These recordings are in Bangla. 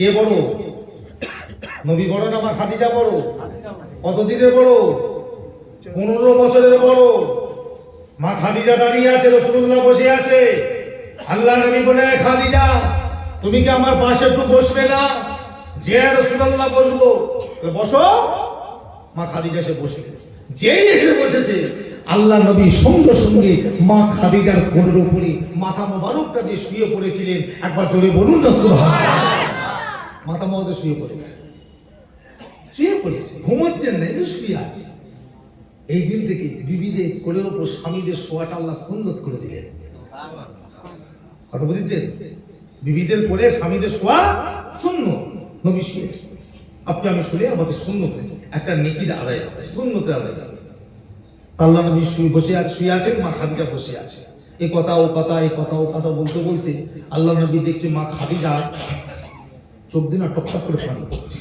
কে বড়? নবী বড় না মা খাদিজা বড়? কতদিনের বড়? পনেরো বছরের বড়। মা খাদিজা দাঁড়িয়ে আছে, রসুল্লাহ বসে আছে। আল্লাহ নবী বলে, "এ খাদিজা, তুমি কি আমার পাশে একটু বসবে না? যে রসুল্লাহ বসবো। বসো। মা খাদিজা সে বসে। যেই এসে বসেছে, আল্লাহ নবী সঙ্গে সঙ্গে মা খাদিজার কোলের উপরে মাথা মোবারকটা দিয়ে শুয়ে পড়েছিলেন। একবার জোরে বলুন না। মাথা মধ্যে শুয়ে পড়েছে। শুয়ে পড়েছে ঘুমোচ্ছেন না একটু শুয়ে আছে। এই দিন থেকে বিবিদের কোলের উপর স্বামীদের শোয়াটা আল্লাহ সুন্দর করে দিলেন। কথা বুঝেছেন? বিবিদের কোলে স্বামীদের শোয়া শূন্য নবী শুয়েছে আপনি আমি শুনে আমাদের শূন্যতে একটা নেকির আদায় হবে শূন্যতে আদায় হবে। আল্লাহ নবী শুয়ে বসে আছে, শুয়ে আছেন, মা খাদিজা বসে আছে। এ কথা ও কথা, এ কথা ও কথা বলতে বলতে আল্লাহ নবী দেখছে মা খাদিজা চোখ দিন টক টক করে পানি পড়ছে।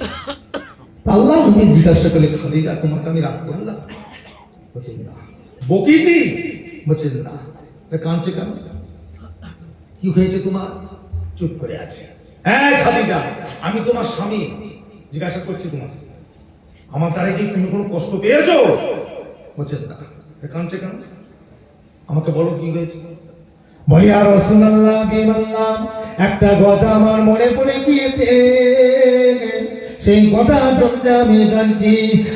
আল্লাহ নবী জিজ্ঞাসা করলে খাদিজা তোমাকে আমি রাগ করলাম? বলছেন না। বকিছি বলছেন না। কাঁদছে কেন? কি হয়েছে তোমার? চুপ করে আছে। হ্যাঁ খাদিজা আমি তোমার স্বামী। জিজ্ঞাসা করছি তোমার আমার দ্বারা কি তুমি কোনো কষ্ট পেয়েছ? বলছেন না। কাঁদছে কেন? আমাকে বলো কি হয়েছে? বলি আর রসুল্লাহ বিমাল্লাহ। একটা কথা আমার মনে পড়ে গিয়েছে। সেই কথা জন্য আমি জানছি,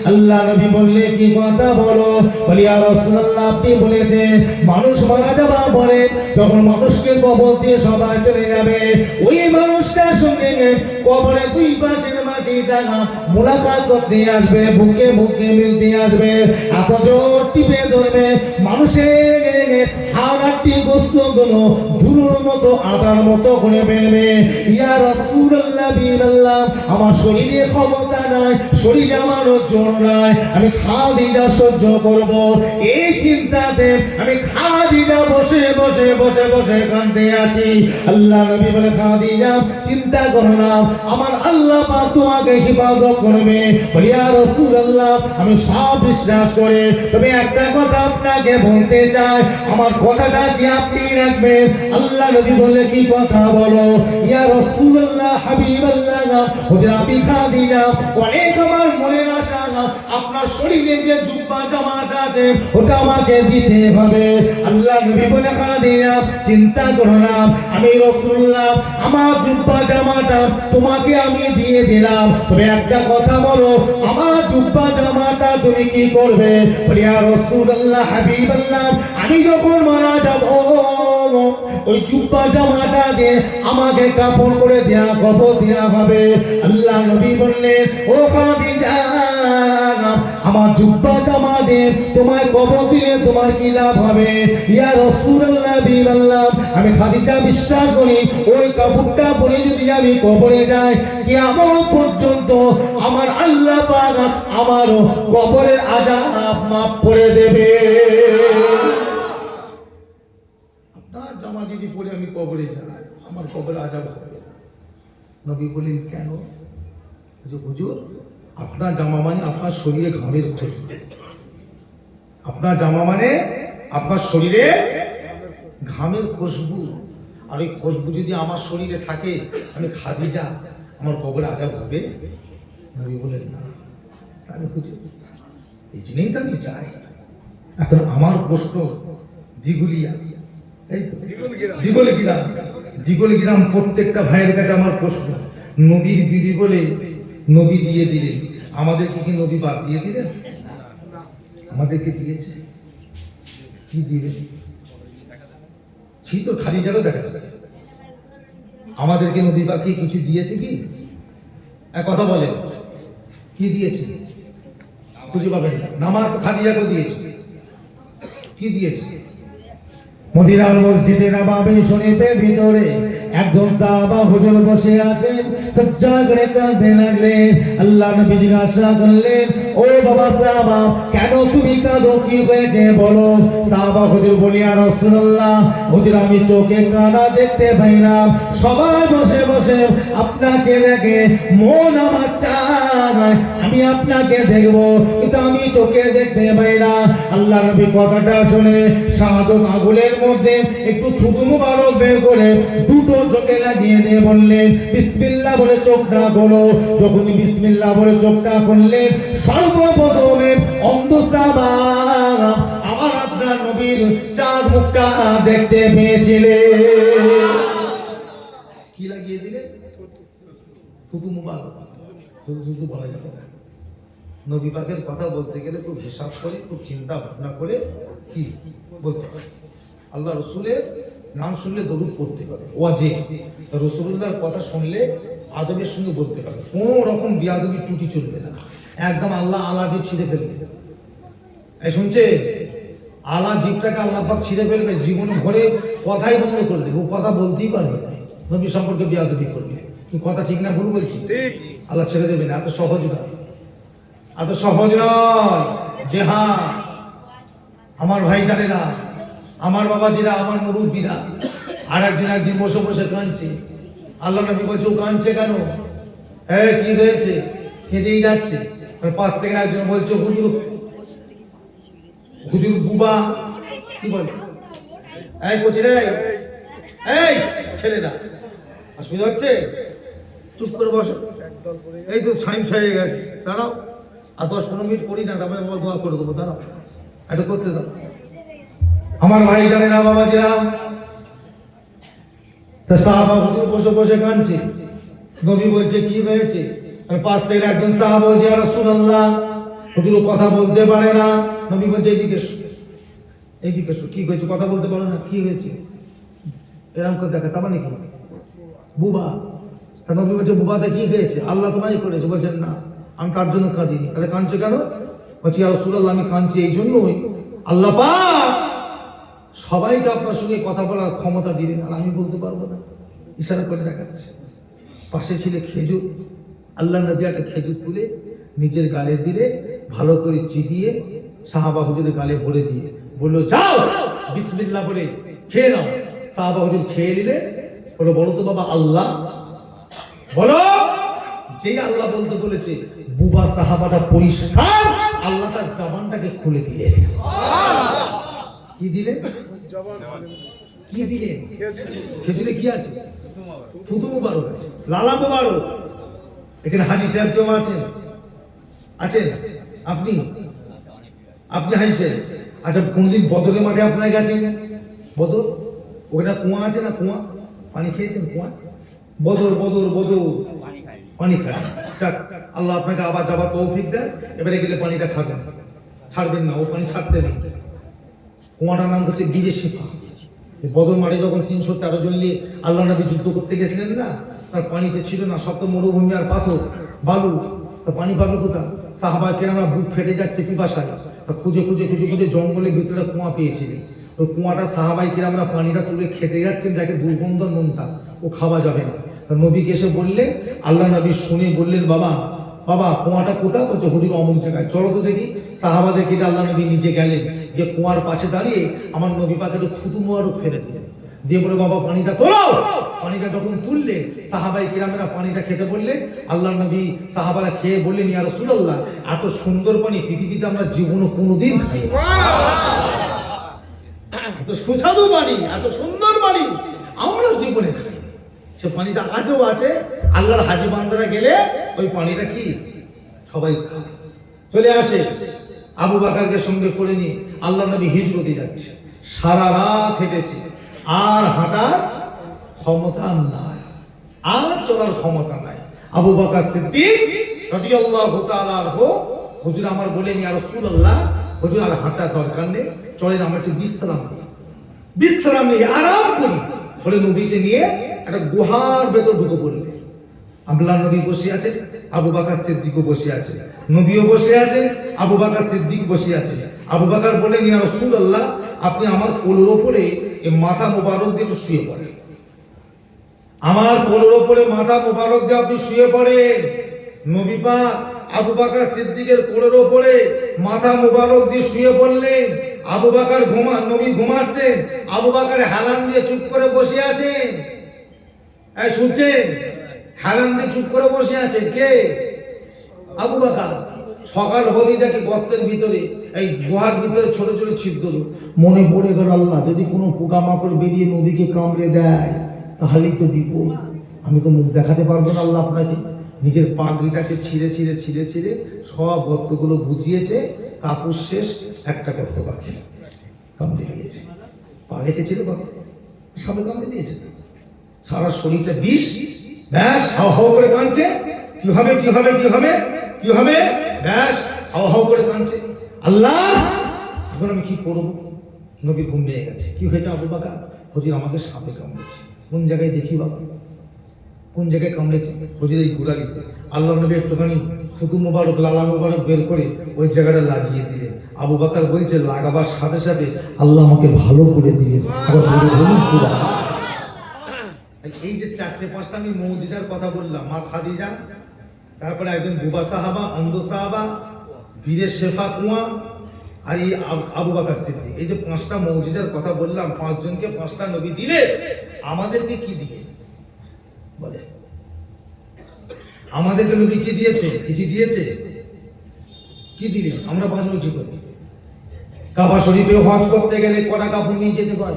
আল্লাহ নবী বললে, কি কথা বলো? বলি আর রসুল্লাহ আপনি বলেছেন, মানুষ মারা যাওয়া পরে যখন মানুষকে কবর দিয়ে সবাই চলে যাবে, ওই মানুষটার সঙ্গে কবরে দুই পাশের টাকা মোলাকাত করতে আসবে, বুকে বুকে মিলতে আসবে। টিপে ধরবে, মানুষের গোস্তগুলো ধুলোর মতো, আটার মতো করে ফেলবে। আমার শরীরে ক্ষমতা নাই আমার জোর নাই, আমি খাদিজা সহ্য করব। এই চিন্তাতে আমি খাদিজা বসে বসে বসে বসে কাঁদতে আছি। আল্লাহ নবী বলে খাদিজা চিন্তা করো না। আমার আল্লাহ পাক তোমাকে হিফাজত করবে। বলি, ইয়া রাসূলুল্লাহ, আমি সব বিশ্বাস করে, তবে একটা কথা আপনাকে বলতে চাই। আমার কথাটা কি আপনি রাখবেন? আল্লাহ নবী বলে কি কথা বলো? ইয়া রাসূলুল্লাহ, হাবিবাল্লাহ, হুজুর আমি খাদিজা অনেক আমার মনের আশা আপনার শরীরে যে জুব্বা জামাটা আছে, ওটা আমাকে দিতে হবে। আল্লাহ নবী বলে খাদিজা চিন্তা করো না, আমি রাসূলুল্লাহ, আমার জুব্বা জামাটা তোমাকে আমি দিয়ে দিলাম। তবে একটা কথা বলো, আমার জুব্বা জামাটা তুমি কি করবে? বলি রসুল্লাহ হাবিব হাবিবাল্লাহ, আমি যখন মারা যাব, ওই জুব্বা জামাটা দিয়ে আমাকে কাপড় করে দেয়া, কবর দেয়া হবে। আল্লাহ নবী বললেন, ও খাদিজা আমার জুব্বা জামা দিয়ে তোমার কবর দিলে তোমার কি লাভ হবে? ইয়া রাসূলুল্লাহ বিল্লাহ আমি খাদিজা বিশ্বাস করি, ওই কাপড়টা পরে যদি আমি কবরে যাই, কিয়ামত পর্যন্ত আমার আল্লাহ পাক আমারও কবরের আযাব মাফ করে দেবে। আমি কবরে যাই, আমার কবরে আজাব হবে নবী বলেন কেন? হুজুর আপনার জামা মানে আপনার শরীরে ঘামের খুশবু আপনার জামা মানে আপনার শরীরে ঘামের খুশবু আর ওই খুশবু যদি আমার শরীরে থাকে, আমি খাদি যা। আমার কবরে আজাব হবে। নবী বলেন না, তাহলে হুজুর এই জন্যই তো আমি চাই। এখন আমার প্রশ্ন, দিগুলিয়া, এই তো দিগল গিরাম দিগল গিরাম প্রত্যেকটা ভাইয়ের কাছে আমার প্রশ্ন। নবীর বিবি বলে নবী দিয়ে দিলেন। আমাদেরকে কি নবী বাদ দিয়ে দিলেন? আমাদেরকে দিয়েছে। কি দিলেন? তো খালি জায়গা দেখা যাচ্ছে। আমাদেরকে নবী বাকি কিছু দিয়েছে কি? কথা বলেন কি দিয়েছে? খুঁজে পাবেন। নামাজ খাদিজাকে দিয়েছে। কি দিয়েছে? মদিনার মসজিদের আবাবে শুনিতে ভিতরে একজন সাহাবা হুজুর বসে আছেন। তো জাগরে কাঁদতে লাগলেন আল্লাহ নবী জিজ্ঞাসা করলেন ও বাবা কেন তুমি কাঁদো? কি হয়েছে বলো? হুজুর বলি, আর রাসূলুল্লাহ, হুজুর, আমি চোখে কানা দেখতে পাই না। সবাই বসে বসে আপনাকে দেখে মন আমার চায়। আমি আপনাকে দেখব, কিন্তু আমি চোখে দেখতে আল্লাহ নবী কথাটা শুনে সাধক আগুলের মধ্যে একটু থুতু মুবারক বের করে দুটো চোখে লাগিয়ে দিয়ে বললেন, বিসমিল্লাহ বলে চোখটা খোলো যখন বিসমিল্লাহ বলে চোখটা খুললেন সর্বপ্রথমে আমার আপনার নবীর চাঁদ মুখটা দেখতে পেয়েছিলেন কি লাগিয়ে দিলেন থুতু মুবারক। বলা যাবে নবী পাকের কথা বলতে গেলে খুব হিসাব করে, খুব চিন্তা ভাবনা করে কি বলতে হবে? আল্লাহ রসুলের নাম শুনলে দরুদ পড়তে হবে, ওয়াজে। রসুল্লাহর কথা শুনলে আদবের সঙ্গে বলতে হবে। কোনো রকম বিয়াদবি টুটি চলবে না। একদম আল্লাহ আলা জিপ ছিঁড়ে ফেলবে। এই শুনছে? আলা জিপটাকে আল্লাহ পাক ছিঁড়ে ফেলবে জীবনে ঘরে কথাই বন্ধ করে দেবে। ও কথা বলতেই পারবে না। নবী সম্পর্কে বিয়াদবি করবে। কি কথা ঠিক না ভুল বলছি? আল্লাহ ছেড়ে দেবে না এত সহজ নয়। এত সহজ নয় যে হ্যাঁ আমার ভাই জানেরা আমার বাবাজিরা আমার মুরব্বীরা আর একদিন একদিন বসে বসে কাঁদছে। আল্লাহ নবী বলছে ও কাঁদছে কেন? হ্যাঁ কি হয়েছে? কেঁদেই যাচ্ছে। পাশ থেকে একজন বলছে, হুজুর হুজুর বুবা। কি বলে? এই বলছি রে, এই ছেলেরা, অসুবিধা হচ্ছে? চুপ করে বসো। এই তো ছাইম ছাইয়ে গেছে। দাঁড়াও, আর দশ পনেরো মিনিট করি না, তারপরে আবার দোয়া করে দেবো। দাঁড়াও এটা করতে দাও। আমার ভাই জানে না, বাবা জিরাম তা সাহাবা হুজুর বসে বসে কাঁদছে। নবী বলছে, কি হয়েছে? পাশ থেকে একজন সাহাবা আর রাসূলুল্লাহ। হুজুর কথা বলতে পারে না। নবী বলছে এইদিকে এইদিকে কি হয়েছে? কথা বলতে পারো না। কি হয়েছে? এরকম করে দেখা তার মানে কি? বুবা। তা নবী বলছে, বুবাতে কি হয়েছে? আল্লাহ তোমায় করেছে। বলছেন না, আমি তার জন্য কাঁদিনি। তাহলে কাঁদছো কেন? বলছি আর রাসূলুল্লাহ, আমি কাঁদছি এই জন্যই আল্লাহ পাক! সবাইকে আপনার সঙ্গে কথা বলার ক্ষমতা দিলেন আর আমি বলতে পারব না। ইশারা করে দেখাচ্ছে। পাশে ছিল খেজুর। আল্লাহ নবী একটা খেজুর তুলে নিজের গালে দিলে ভালো করে চিবিয়ে সাহাবা হুজুরের গালে ভরে দিয়ে বলল যাও! বিসমিল্লাহ বলে খেয়ে নাও। সাহাবা হুজুর খেয়ে নিলে বলো বলো তো বাবা আল্লাহ? বলো যেই আল্লাহ বলতে বলেছে বুবা সাহাবাটা পরিষ্কার আল্লাহ তার জবানটাকে খুলে দিলেন। কি দিলেন? কি দিলেন? খেজুরে কি আছে? থুতু মুবারক আছে। লালা মুবারক। এখানে হাজি সাহেব কেউ আছেন? আছেন? আপনি? আপনি হাজি সাহেব? আচ্ছা কোনদিন বদরের মাঠে আপনার গেছেন? বদল ওখানে কুয়া আছে না কুয়া? পানি খেয়েছেন কুয়া? বদর বদর বদর। পানি খায়। যাক, আল্লাহ আপনাকে আবার যাবার তৌফিক দেয় এবারে গেলে পানিটা খাবেন ছাড়বেন না, ও পানি ছাড়তে নেই। কুয়াটার নাম হচ্ছে এই বদর মাঠে যখন তিনশো তেরো জন নিয়ে আল্লাহ নবী যুদ্ধ করতে গেছিলেন না তার পানিতে ছিল না, সব তো মরুভূমি আর পাথর। বালু, তা পানি পাবে কোথাও সাহাবা কেনারা বুক ফেটে যাচ্ছে পিপাসায় তা খুঁজে খুঁজে খুঁজে খুঁজে জঙ্গলের ভিতরে কুয়া পেয়েছিলেন ওই কুয়াটা সাহাবাই আমরা পানিটা তুলে খেতে যাচ্ছেন যাকে দুর্গন্ধ নোনতা ও খাওয়া যাবে না। নবীকে এসে বললেন আল্লাহ নবী শুনে বললেন, বাবা বাবা, কুয়াটা কোথাও বলছে, হুজুর অমুক জায়গায়। চলো তো দেখি। সাহাবা দেখি আল্লাহ নবী নিজে গেলেন যে কুয়ার পাশে দাঁড়িয়ে আমার নবী একটু থুতু মোয়ারও ফেলে দিলেন। দিয়ে বলে বাবা পানিটা তোলো। পানিটা যখন তুললে সাহাবাই কিরামেরা পানিটা খেতে বললে আল্লাহ নবী সাহাবারা খেয়ে বললেন ইয়া রাসূলুল্লাহ এত সুন্দর পানি পৃথিবীতে আমরা জীবনে কোনোদিন খাই এত সুস্বাদু পানি এত সুন্দর পানি আমরা জীবনে খাই সে পানিটা আজও আছে আল্লাহর হাজি বান্দারা গেলে ওই পানিটা কি? সবাই খায়। চলে আসে আবু বাকারকে সঙ্গে করে নিয়ে আল্লাহ নবী হিজরতে যাচ্ছে। সারা রাত হেঁটেছে। আর হাঁটার ক্ষমতা নাই। আর চলার ক্ষমতা নাই। আবু বাকার সিদ্দিক রাদিয়াল্লাহু তাআলা আনহু, হুজুর, আমার বলেন ইয়া রাসূলুল্লাহ, হুজুর, আর হাঁটার দরকার নেই। চলেন, আমরা একটু করি। বিশ্রাম নিয়ে আরাম করি। বলে নবীকে নিয়ে একটা গুহার ভেতর ঢুকে পড়লে। আল্লাহ নবী বসে আছে আবু বাকার সিদ্দিকও বসে আছে নবীও বসে আছে আবু বাকার সিদ্দিক বসে আছে আবু বাকার বলেন ইয়া রাসূলুল্লাহ, আপনি আমার কোলের ওপরে মাথা মোবারক দিয়ে শুয়ে পড়ে। আমার কোলের ওপরে মাথা মোবারক দিয়ে আপনি শুয়ে পড়েন। নবী পাক আবু বাকার সিদ্দিকের কোলের ওপরে মাথা মোবারক দিয়ে শুয়ে পড়লেন। আবু বাকার ঘুমা, নবী ঘুমাচ্ছেন। আবু বাকার হেলান দিয়ে চুপ করে বসে আছেন। শুনছেন? হেলান দিয়ে চুপ করে বসে আছেন কে? আবু বাকার। সকাল হলেই দেখি গর্তের ভিতরে, এই গুহার ভিতরে ছোট ছোট ছিদ্র মনে পড়ে গেল আল্লাহ, যদি কোনো পোকামাকড় বেরিয়ে নদীকে কামড়ে দেয়, তাহলেই তো বিপদ। আমি তো মুখ দেখাতে পারব না আল্লাহ আপনাকে। নিজের পাগড়িটাকে ছিঁড়ে ছিঁড়ে ছিঁড়ে ছিঁড়ে সব গর্তগুলো বুঝিয়েছে। কাপড় শেষ, একটা গর্ত বাকি। কামড়ে দিয়েছে। পা রেখেছিল গর্ত। সবে কামড়ে দিয়েছে। সারা শরীরটা বিষ। ব্যাস হাও হাও করে কাঁদছে। কি হবে কি হবে কি হবে কি হবে? ব্যাস, হাও হাও করে কাঁদছে। আল্লাহ এখন আমি কি করব? নবী ঘুম পেয়ে গেছে। কি হয়েছে আবু বাকা হজির আমাকে সাপে কামড়েছে। কোন জায়গায় দেখি বাবা? কোন জায়গায় কামড়েছে? হজির এই গুড়ালিতে আল্লাহ নবী একটুখানি ফুতু মুবারক লালা মুবারক বের করে ওই জায়গাটা লাগিয়ে দিলেন। আবু বাকার বলছে, লাগাবার সাথে সাথে আল্লাহ আমাকে ভালো করে সুবহানাল্লাহ। এই যে চারটে পাঁচটা আমি মৌজিদার কথা বললাম। মা খাদিজা তারপরে একজন বুবা সাহাবা অন্ধ সাহাবা, বীরের শেফা কুয়া আর এই আব- বাকার সিদ্দিক। এই যে পাঁচটা মৌজিদার কথা বললাম, পাঁচজনকে পাঁচটা নবী দিলে আমাদেরকে কি দিলে বলে। আমাদেরকে নবী কি দিয়েছে? কি দিয়েছে? কি দিলে? আমরা বাঁচবো কি করে? কাবা শরীফে হজ করতে গেলে কটা কাপড় নিয়ে যেতে হয়?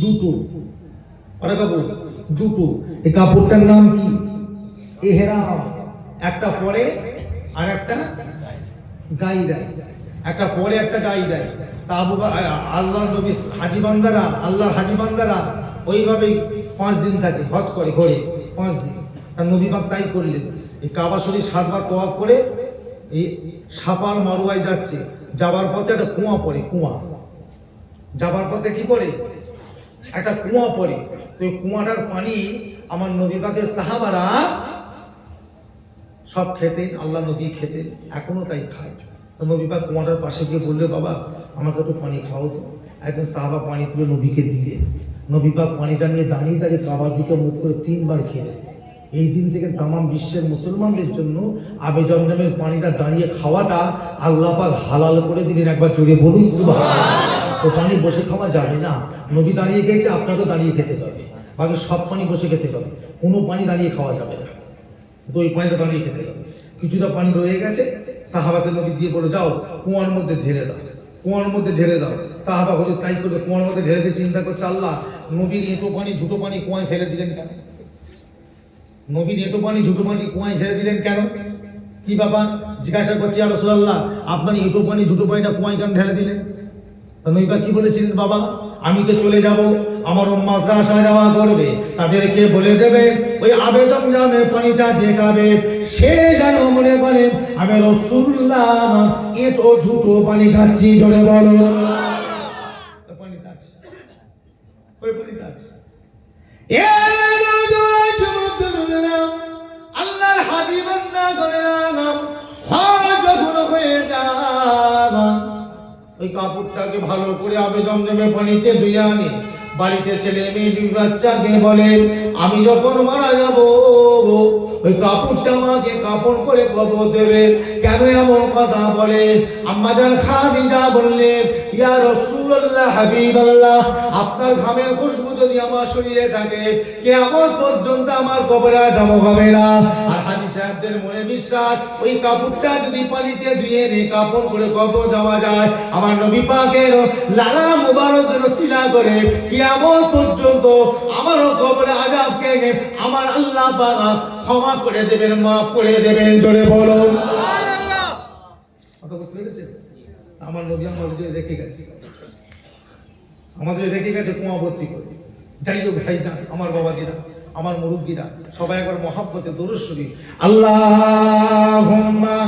দুটো। কটা কাপড়? দুটো। এই কাপড়টার নাম কি? এহেরাম একটা পরে আর একটা গাই দেয়। একটা পরে একটা গাই দেয়। তা আবু আল্লাহ নবী হাজি বান্দারা আল্লাহ হাজি বান্দারা ওইভাবেই পাঁচ দিন থাকে, হজ করে, ঘরে, পাঁচ দিন। আর নবী বাগ তাই করলেন। এই কাবা শরীফ সাতবার তোয়াব করে এই সাফার মারুয়ায় যাচ্ছে। যাবার পথে একটা কুয়া পড়ে, কুয়া। যাবার পথে কি করে একটা কুয়া পড়ে। তো ওই কুয়াটার পানি আমার নবী পাকের সাহাবারা সব খেতেন আল্লাহ নবী খেতেন এখনও তাই খায়। তো নবী পাক কুয়াটার পাশে গিয়ে বললে, বাবা, আমাকে একটু পানি খাও তো। একজন সাহাবা পানি তুলে নবীকে দিলে। নবী পাক পানিটা নিয়ে দাঁড়িয়ে দাঁড়িয়ে কাবার দিকে মুখ করে তিনবার খেলেন। এই দিন থেকে তামাম বিশ্বের মুসলমানদের জন্য আবে জমজমের পানিটা দাঁড়িয়ে খাওয়াটা আল্লাহ পাক হালাল করে দিলেন। একবার জোরে বলুন। তো পানি বসে খাওয়া যাবে না। নবী দাঁড়িয়ে খেয়েছে আপনাকেও দাঁড়িয়ে খেতে হবে। বাকি সব পানি বসে খেতে হবে। কোনো পানি দাঁড়িয়ে খাওয়া যাবে না। তো ওই পানিটা দাঁড়িয়ে খেতে হবে কিছুটা পানি রয়ে গেছে, সাহাবাকে নদী দিয়ে বলে, যাও, কুয়ার মধ্যে ঢেলে দাও, কুয়ার মধ্যে ঢেলে দাও। সাহাবা হলে তাই করবে, কুয়ার মধ্যে ঢেলে দিয়ে চিন্তা করছে, আল্লাহ নবীর এঁটো পানি, ঝুটো পানি কুয়ায় ফেলে দিলেন কেন? নবীন এঁটো পানি, ঝুটো পানি কুয়ায় ছেড়ে দিলেন কেন? কি বাবা জিজ্ঞাসা করছি আর রসুল্লাহ আপনার এঁটো পানি, ঝুটো পানিটা কুয়ায় কেন ঢেলে দিলেন? নইবা কি বলেছিলেন বাবা? আমি তো চলে যাব আমার মাদ্রাসা যাওয়া করবে তাদেরকে বলে দেবে ওই আবেদন জামের পানিটা যে খাবে সে যেন মনে করে আমি রসুল্লাহ এটো ঝুটো পানি খাচ্ছি জোরে বলো। পানি খাচ্ছি। ওই পানি খাচ্ছি। এ কাপড়টাকে ভালো করে আবেদন জমজমে পানিতে ধুয়ে আনি। বাড়িতে ছেলে মেয়ে বাচ্চাকে বলে, আমি যখন মারা যাব ওই কাপড়টা আমাকে কাপড় করে কবর দেবে। কেন এমন কথা বলে? আম্মাজান খাদিজা বললেন ইয়া রাসূলুল্লাহ হাবিবাল্লাহ আপনার ঘামের খুশবু যদি আমার শরীরে থাকে কিয়ামত পর্যন্ত আমার কবরে যাব হবে না। আর হাজি সাহেবদের মনে বিশ্বাস ওই কাপড়টা যদি পানিতে ধুয়ে নে কাপড় করে কবর যাওয়া যায় আমার নবী পাকের লালা মুবারকের সিলা করে কিয়ামত পর্যন্ত আমারও কবরে আজাবকে আমার আল্লাহ পাক ক্ষমা করে দেবেন মাফ করে দেবেন জোরে বলো কথা বুঝতে পেরেছেন? আমার নবী আমাদের রেখে গেছে। আমাদের রেখে গেছে কুমাবর্তী করে। যাই হোক ভাইজান আমার বাবাজিরা, আমার মুরব্বীরা, সবাই একবার মহাব্বতে দরুদ শরীফ। আল্লাহুম্মা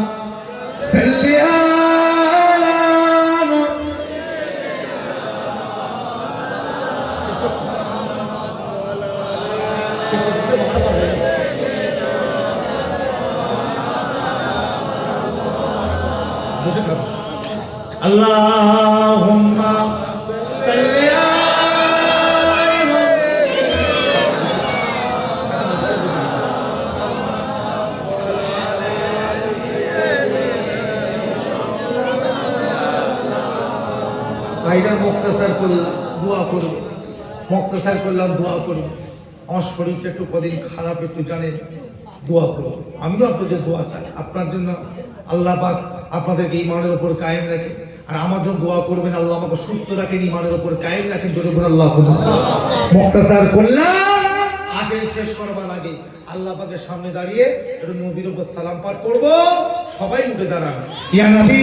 করলাম দোয়া করব মক্তসার করলাম দোয়া করব আমার শরীরটা একটু কদিন খারাপ, একটু জানেন, দোয়া করব আমিও আপনাদের দোয়া চাই। আপনার জন্য আল্লাহ পাক আপনাদেরকে ইমানের উপর কায়েম রাখে। আর আমার জন্য দোয়া করবেন, আল্লাহ আমাকে সুস্থ রাখেন ইমানের উপর কায়েম রাখেন, জোরে বলে আল্লাহ মক্তসার করলাম আসেন, শেষ করবার আগে আল্লাহ পাকের সামনে দাঁড়িয়ে একটু নবীর উপর সালাম পাঠ করব। সবাই উঠে দাঁড়ান। ইয়া নবী